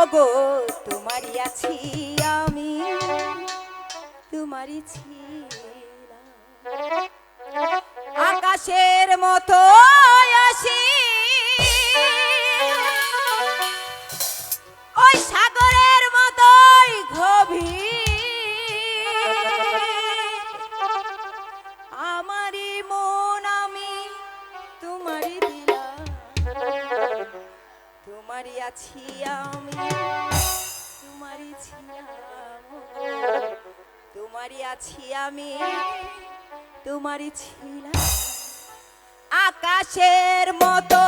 ওগো তোমারই আছি আমি, তোমারই আকাশের মতো আসি। ওই সাগরের মতোই গভীর। আমারই মন আমি, তোমারই দিলাম। তোমারই আছি আমি তোমারই আছি আমি। তোমারই ছিলাম আকাশের মতো।